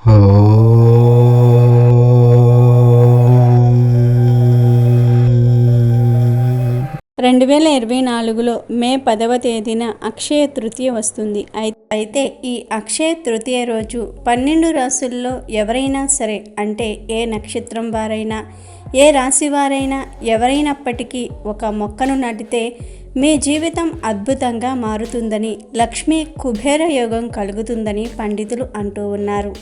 రెండు వేల ఇరవై నాలుగులో మే పదవ తేదీన అక్షయ తృతీయ వస్తుంది. అయితే ఈ అక్షయ తృతీయ రోజు పన్నెండు రాసుల్లో ఎవరైనా సరే అంటే ఏ నక్షత్రం వారైనా ఏ రాశి వారైనా ఎవరైనప్పటికీ ఒక మొక్కను నాటితే మీ జీవితం అద్భుతంగా మారుతుందని లక్ష్మీ కుబేర యోగం కలుగుతుందని పండితులు అంటూ ఉన్నారు.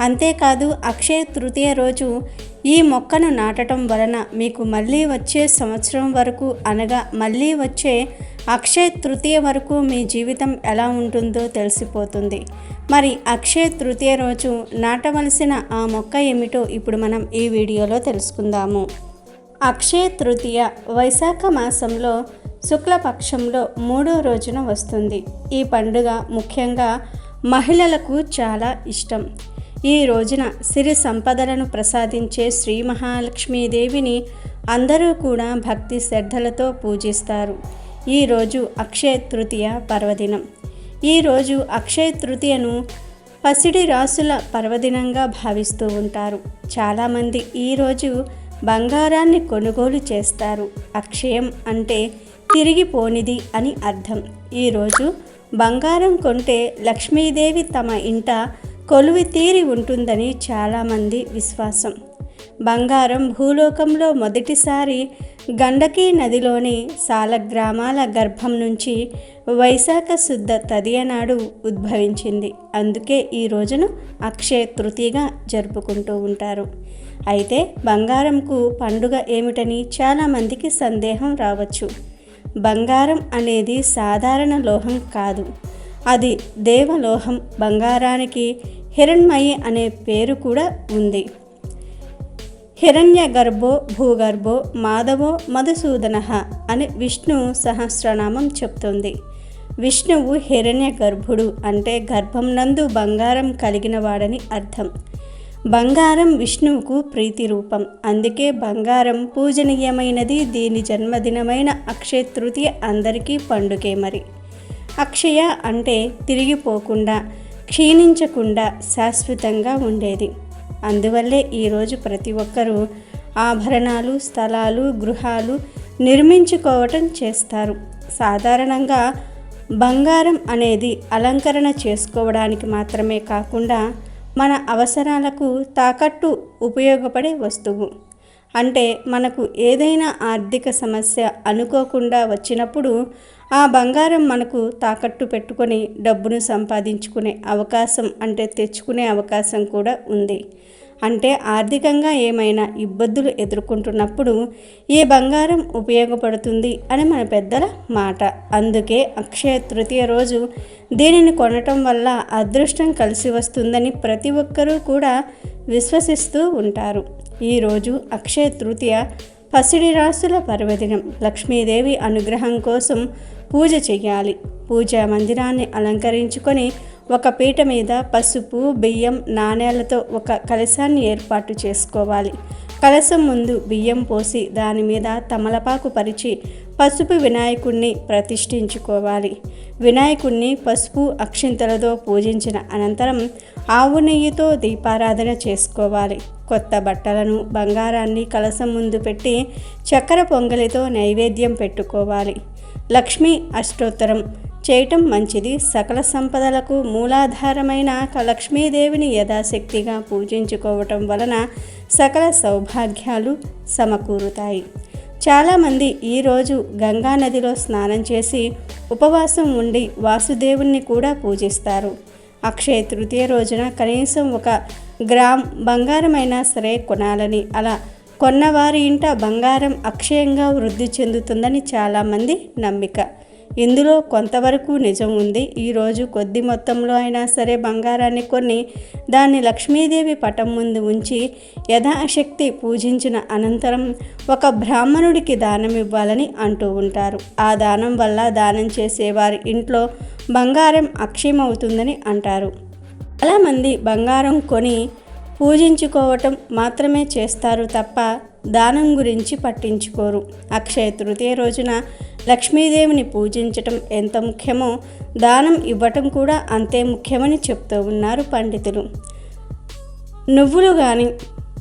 అంతేకాదు అక్షయ తృతీయ రోజు ఈ మొక్కను నాటడం వలన మీకు మళ్ళీ వచ్చే సంవత్సరం వరకు అనగా మళ్ళీ వచ్చే అక్షయ తృతీయ వరకు మీ జీవితం ఎలా ఉంటుందో తెలిసిపోతుంది. మరి అక్షయ తృతీయ రోజు నాటవలసిన ఆ మొక్క ఏమిటో ఇప్పుడు మనం ఈ వీడియోలో తెలుసుకుందాము. అక్షయ తృతీయ వైశాఖ మాసంలో శుక్లపక్షంలో మూడో రోజున వస్తుంది. ఈ పండుగ ముఖ్యంగా మహిళలకు చాలా ఇష్టం. ఈ రోజున సిరి సంపదలను ప్రసాదించే శ్రీ మహాలక్ష్మీదేవిని అందరూ కూడా భక్తి శ్రద్ధలతో పూజిస్తారు. ఈరోజు అక్షయ తృతీయ పర్వదినం. ఈరోజు అక్షయ తృతీయను పసిడి రాసుల పర్వదినంగా భావిస్తూ ఉంటారు. చాలామంది ఈరోజు బంగారాన్ని కొనుగోలు చేస్తారు. అక్షయం అంటే తిరిగిపోనిది అని అర్థం. ఈరోజు బంగారం కొంటే లక్ష్మీదేవి తమ ఇంట కొలువి తీరి ఉంటుందని చాలామంది విశ్వాసం. బంగారం భూలోకంలో మొదటిసారి గండకీ నదిలోని సాలగ్రామాల గర్భం నుంచి వైశాఖ శుద్ధ తదియనాడు ఉద్భవించింది. అందుకే ఈ రోజును అక్షయ తృతీగా జరుపుకుంటూ ఉంటారు. అయితే బంగారంకు పండుగ ఏమిటని చాలామందికి సందేహం రావచ్చు. బంగారం అనేది సాధారణ లోహం కాదు. అది దేవలోహం బంగారానికి హిరణ్మయి అనే పేరు కూడా ఉంది. హిరణ్య గర్భో భూగర్భో మాధవో మధుసూదన అని విష్ణు సహస్రనామం చెప్తుంది. విష్ణువు హిరణ్య గర్భుడు అంటే గర్భం నందు బంగారం కలిగినవాడని అర్థం. బంగారం విష్ణువుకు ప్రీతి రూపం అందుకే బంగారం పూజనీయమైనది దీని జన్మదినమైన అక్షయ తృతీయ అందరికీ పండుగే మరి. అక్షయ అంటే తిరిగిపోకుండా క్షీణించకుండా శాశ్వతంగా ఉండేది. అందువల్లే ఈరోజు ప్రతి ఒక్కరూ ఆభరణాలు స్థలాలు గృహాలు నిర్మించుకోవటం చేస్తారు. సాధారణంగా బంగారం అనేది అలంకరణ చేసుకోవడానికి మాత్రమే కాకుండా మన అవసరాలకు తాకట్టు ఉపయోగపడే వస్తువు. అంటే మనకు ఏదైనా ఆర్థిక సమస్య అనుకోకుండా వచ్చినప్పుడు ఆ బంగారం మనకు తాకట్టు పెట్టుకొని డబ్బును సంపాదించుకునే అవకాశం అంటే తెచ్చుకునే అవకాశం కూడా ఉంది. అంటే ఆర్థికంగా ఏమైనా ఇబ్బందులు ఎదుర్కొంటున్నప్పుడు ఈ బంగారం ఉపయోగపడుతుంది అని మన పెద్దల మాట. అందుకే అక్షయ తృతీయ రోజు దీనిని కొనటం వల్ల అదృష్టం కలిసి వస్తుందని ప్రతి ఒక్కరూ కూడా విశ్వసిస్తూ ఉంటారు. ఈరోజు అక్షయ తృతీయ పసిడి రాసుల పర్వదినం. లక్ష్మీదేవి అనుగ్రహం కోసం పూజ చేయాలి పూజా మందిరాన్ని అలంకరించుకొని ఒక పీట మీద పసుపు బియ్యం నాణేలతో ఒక కలశాన్ని ఏర్పాటు చేసుకోవాలి. కలశం ముందు బియ్యం పోసి దాని మీద తమలపాకు పరిచి పసుపు వినాయకుణ్ణి ప్రతిష్ఠించుకోవాలి. వినాయకుణ్ణి పసుపు అక్షింతలతో పూజించిన అనంతరం ఆవు నెయ్యితో దీపారాధన చేసుకోవాలి. కొత్త బట్టలను బంగారాన్ని కలసం ముందు పెట్టి చక్కెర పొంగలితో నైవేద్యం పెట్టుకోవాలి. లక్ష్మీ అష్టోత్తరం. చేయటం మంచిది. సకల సంపదలకు మూలాధారమైన లక్ష్మీదేవిని యథాశక్తిగా పూజించుకోవటం వలన సకల సౌభాగ్యాలు సమకూరుతాయి. చాలామంది ఈరోజు గంగా నదిలో స్నానం చేసి ఉపవాసం ఉండి వాసుదేవుణ్ణి కూడా పూజిస్తారు. అక్షయ తృతీయ రోజున కనీసం ఒక గ్రామ్ బంగారమైనా సరే కొనాలని అలా కొన్నవారి ఇంట బంగారం అక్షయంగా వృద్ధి చెందుతుందని చాలామంది నమ్మిక. ఇందులో కొంతవరకు నిజం ఉంది. ఈరోజు కొద్ది మొత్తంలో అయినా సరే బంగారాన్ని కొన్ని దాన్ని లక్ష్మీదేవి పటం ముందు ఉంచి యథాశక్తి పూజించిన అనంతరం ఒక బ్రాహ్మణుడికి దానం ఇవ్వాలని అంటూ ఉంటారు. ఆ దానం వల్ల దానం చేసేవారి ఇంట్లో బంగారం అక్షయమవుతుందని అంటారు. చాలామంది బంగారం కొని పూజించుకోవటం మాత్రమే చేస్తారు తప్ప దానం గురించి పట్టించుకోరు. అక్షయ తృతీయ రోజున లక్ష్మీదేవిని పూజించటం ఎంత ముఖ్యమో దానం ఇవ్వటం కూడా అంతే ముఖ్యమని చెప్తూ ఉన్నారు పండితులు. నువ్వులు కానీ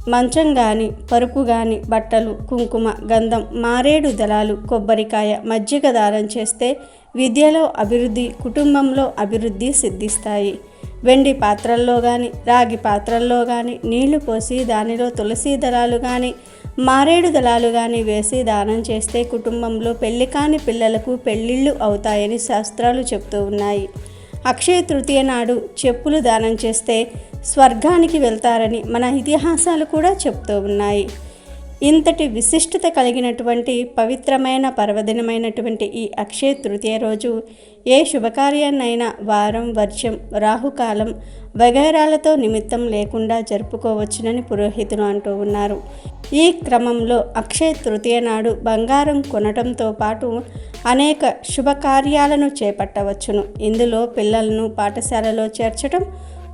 మంచం కానీ పరుపు కానీ బట్టలు కుంకుమ గంధం మారేడు దళాలు కొబ్బరికాయ మజ్జిగ దానం చేస్తే విద్యలో అభివృద్ధి కుటుంబంలో అభివృద్ధి సిద్ధిస్తాయి. వెండి పాత్రల్లో కానీ రాగి పాత్రల్లో కానీ నీళ్ళు పోసి దానిలో తులసి దళాలు కానీ మారేడు దళాలు కానీ వేసి దానం చేస్తే కుటుంబంలో పెళ్ళి కాని పిల్లలకు పెళ్ళిళ్ళు అవుతాయని శాస్త్రాలు చెప్తూ ఉన్నాయి. అక్షయ తృతీయ నాడు చెప్పులు దానం చేస్తే స్వర్గానికి వెళ్తారని మన ఇతిహాసాలు కూడా చెప్తూ ఉన్నాయి. ఇంతటి విశిష్టత కలిగినటువంటి పవిత్రమైన పర్వదినమైనటువంటి ఈ అక్షయ తృతీయ రోజు ఏ శుభకార్యాన్నైనా వారం వర్షం రాహుకాలం వగైరాలతో నిమిత్తం లేకుండా జరుపుకోవచ్చునని పురోహితులు అంటూ ఉన్నారు. ఈ క్రమంలో అక్షయ తృతీయ నాడు బంగారం కొనటంతో పాటు అనేక శుభకార్యాలను చేపట్టవచ్చును. ఇందులో పిల్లలను పాఠశాలలో చేర్చడం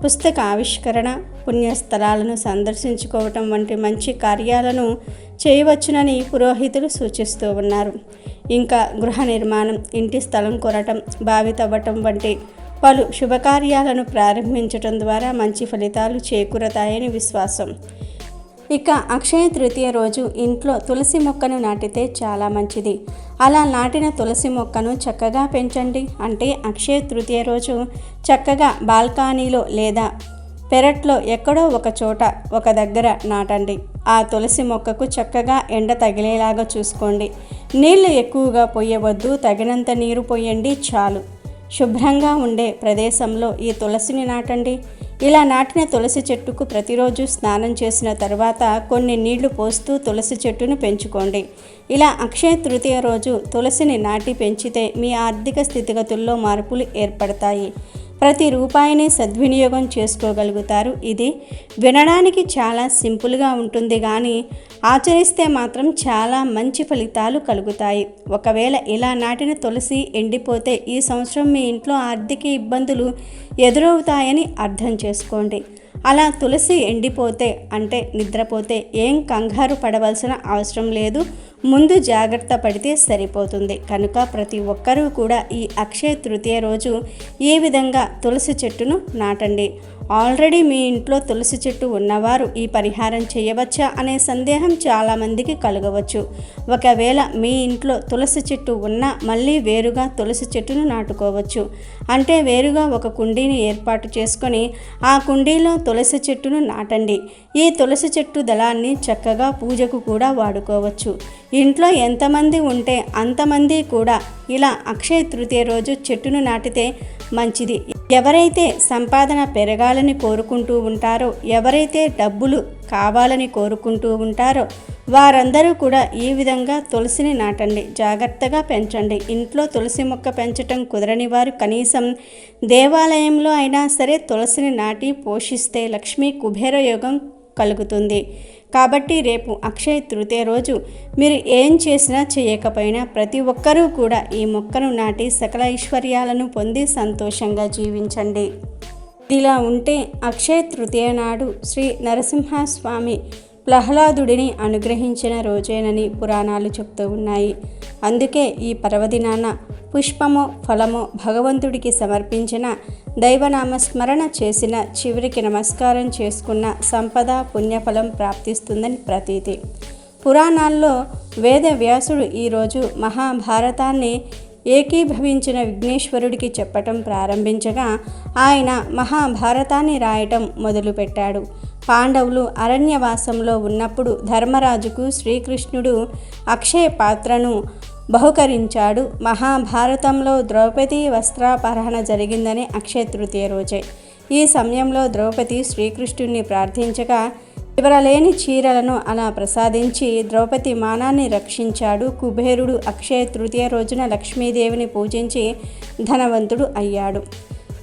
పుస్తక ఆవిష్కరణ పుణ్యస్థలాలను సందర్శించుకోవటం వంటి మంచి కార్యాలను చేయవచ్చునని పురోహితులు సూచిస్తూ ఉన్నారు. ఇంకా గృహ నిర్మాణం ఇంటి స్థలం కొనటం బావి తవ్వటం వంటి పలు శుభకార్యాలను ప్రారంభించటం ద్వారా మంచి ఫలితాలు చేకూరతాయని విశ్వాసం. ఇక అక్షయ తృతీయ రోజు ఇంట్లో తులసి మొక్కను నాటితే చాలా మంచిది. అలా నాటిన తులసి మొక్కను చక్కగా పెంచండి అంటే అక్షయ తృతీయ రోజు చక్కగా బాల్కనీలో లేదా పెరట్లో ఎక్కడో ఒక చోట ఒక దగ్గర నాటండి. ఆ తులసి మొక్కకు చక్కగా ఎండ తగిలేలాగా చూసుకోండి. నీళ్ళు ఎక్కువగా పోయవద్దు తగినంత నీరు పోయండి చాలు. శుభ్రంగా ఉండే ప్రదేశంలో ఈ తులసిని నాటండి. ఇలా నాటిన తులసి చెట్టుకు ప్రతిరోజు స్నానం చేసిన తర్వాత కొన్ని నీళ్ళు పోస్తూ తులసి చెట్టును పెంచుకోండి. ఇలా అక్షయ తృతీయ రోజు తులసిని నాటి పెంచితే మీ ఆర్థిక స్థితిగతుల్లో మార్పులు ఏర్పడతాయి. ప్రతి రూపాయిని సద్వినియోగం చేసుకోగలుగుతారు. ఇది వినడానికి చాలా సింపుల్గా ఉంటుంది కానీ ఆచరిస్తే మాత్రం చాలా మంచి ఫలితాలు కలుగుతాయి. ఒకవేళ ఇలా నాటిన తులసి ఎండిపోతే ఈ సంవత్సరం మీ ఇంట్లో ఆర్థిక ఇబ్బందులు ఎదురవుతాయని అర్థం చేసుకోండి. అలా తులసి ఎండిపోతే అంటే నిద్రపోతే ఏం కంగారు పడవలసిన అవసరం లేదు. ముందు జాగ్రత్త పడితే సరిపోతుంది. కనుక ప్రతి ఒక్కరూ కూడా ఈ అక్షయ తృతీయ రోజు ఏ విధంగా తులసి చెట్టును నాటండి. ఆల్రెడీ మీ ఇంట్లో తులసి చెట్టు ఉన్నవారు ఈ పరిహారం చేయవచ్చా అనే సందేహం చాలామందికి కలగవచ్చు. ఒకవేళ మీ ఇంట్లో తులసి చెట్టు ఉన్నా మళ్ళీ వేరుగా తులసి చెట్టును నాటుకోవచ్చు. అంటే వేరుగా ఒక కుండీని ఏర్పాటు చేసుకొని ఆ కుండీలో తులసి చెట్టును నాటండి. ఈ తులసి చెట్టు దళాన్ని చక్కగా పూజకు కూడా వాడుకోవచ్చు. ఇంట్లో ఎంతమంది ఉంటే అంతమంది కూడా ఇలా అక్షయ తృతీయ రోజు చెట్టును నాటితే మంచిది. ఎవరైతే సంపాదన పెరగాలని కోరుకుంటూ ఉంటారో ఎవరైతే డబ్బులు కావాలని కోరుకుంటూ ఉంటారో వారందరూ కూడా ఈ విధంగా తులసిని నాటండి. జాగ్రత్తగా పెంచండి. ఇంట్లో తులసి మొక్క పెంచటం కుదరని వారు కనీసం దేవాలయంలో అయినా సరే తులసిని నాటి పోషిస్తే లక్ష్మీ కుబేర యోగం కలుగుతుంది. కాబట్టి రేపు అక్షయ తృతీయ రోజు మీరు ఏం చేసినా చేయకపోయినా ప్రతి ఒక్కరూ కూడా ఈ మొక్కను నాటి సకల ఐశ్వర్యాలను పొంది సంతోషంగా జీవించండి. ఇలా ఉంటే అక్షయ తృతీయ నాడు శ్రీ నరసింహస్వామి ప్రహ్లాదుడిని అనుగ్రహించిన రోజేనని పురాణాలు చెప్తూ ఉన్నాయి. అందుకే ఈ పర్వదినాన పుష్పమో ఫలమో భగవంతుడికి సమర్పించిన దైవనామస్మరణ చేసిన చివరికి నమస్కారం చేసుకున్న సంపద పుణ్యఫలం ప్రాప్తిస్తుందని ప్రతీతి. పురాణాల్లో వేద వ్యాసుడు ఈరోజు మహాభారతాన్ని ఏకీభవించిన విఘ్నేశ్వరుడికి చెప్పటం ప్రారంభించగా ఆయన మహాభారతాన్ని రాయటం మొదలుపెట్టాడు. పాండవులు అరణ్యవాసంలో ఉన్నప్పుడు ధర్మరాజుకు శ్రీకృష్ణుడు అక్షయ పాత్రను బహుకరించాడు. మహాభారతంలో ద్రౌపది వస్త్రాపహరణ జరిగిందని అక్షయ తృతీయ రోజే. ఈ సమయంలో ద్రౌపది శ్రీకృష్ణుడిని ప్రార్థించగా వివరలేని చీరలను అలా ప్రసాదించి ద్రౌపది మానాన్ని రక్షించాడు. కుబేరుడు అక్షయ తృతీయ రోజున లక్ష్మీదేవిని పూజించి ధనవంతుడు అయ్యాడు.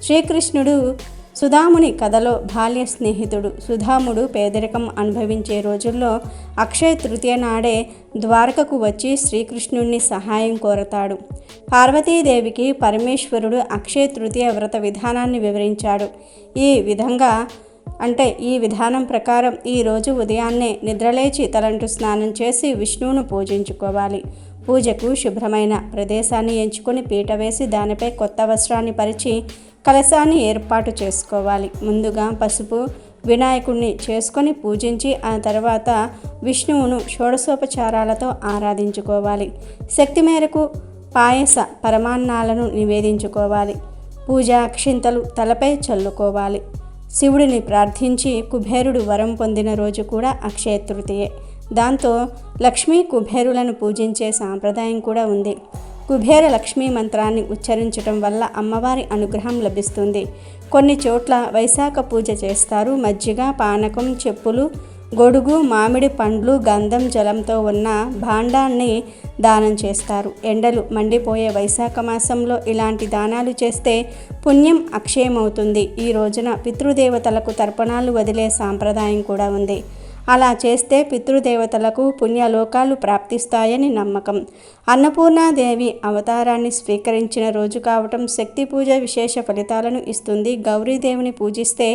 శ్రీకృష్ణుడు సుధాముని కథలో బాల్య స్నేహితుడు సుధాముడు పేదరికం అనుభవించే రోజుల్లో అక్షయ తృతీయ నాడే ద్వారకకు వచ్చి శ్రీకృష్ణుణ్ణి సహాయం కోరతాడు. పార్వతీదేవికి పరమేశ్వరుడు అక్షయ తృతీయ వ్రత విధానాన్ని వివరించాడు. ఈ విధంగా అంటే ఈ విధానం ప్రకారం ఈరోజు ఉదయాన్నే నిద్రలేచి తలంటు స్నానం చేసి విష్ణువును పూజించుకోవాలి. పూజకు శుభ్రమైన ప్రదేశాన్ని ఎంచుకొని పీట వేసి దానిపై కొత్త వస్త్రాన్ని పరిచి కలశాన్ని ఏర్పాటు చేసుకోవాలి. ముందుగా పసుపు వినాయకుడిని చేసుకొని పూజించి ఆ తర్వాత విష్ణువును షోడశోపచారాలతో ఆరాధించుకోవాలి. శక్తి మేరకు పాయస పరమాన్నాలను నివేదించుకోవాలి. పూజా అక్షింతలు తలపై చల్లుకోవాలి. శివుడిని ప్రార్థించి కుబేరుడు వరం పొందిన రోజు కూడా అక్షయ తృతీయే. దాంతో లక్ష్మీ కుబేరులను పూజించే సాంప్రదాయం కూడా ఉంది. కుబేర లక్ష్మీ మంత్రాన్ని ఉచ్చరించడం వల్ల అమ్మవారి అనుగ్రహం లభిస్తుంది. కొన్ని చోట్ల వైశాఖ పూజ చేస్తారు. మజ్జిగ పానకం చెప్పులు గొడుగు మామిడి పండ్లు గంధం జలంతో ఉన్న భాండాన్ని దానం చేస్తారు. ఎండలు మండిపోయే వైశాఖ మాసంలో ఇలాంటి దానాలు చేస్తే పుణ్యం అక్షయమవుతుంది. ఈ రోజున పితృదేవతలకు తర్పణాలు వదిలే సాంప్రదాయం కూడా ఉంది. అలా చేస్తే పితృదేవతలకు పుణ్యలోకాలు ప్రాప్తిస్తాయని నమ్మకం. అన్నపూర్ణాదేవి అవతారాన్ని స్వీకరించిన రోజు కావటం శక్తి పూజ విశేష ఫలితాలను ఇస్తుంది. గౌరీదేవిని పూజిస్తే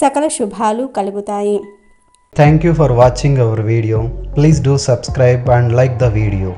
సకల శుభాలు కలుగుతాయి. Thank you for watching our video please do subscribe and like the video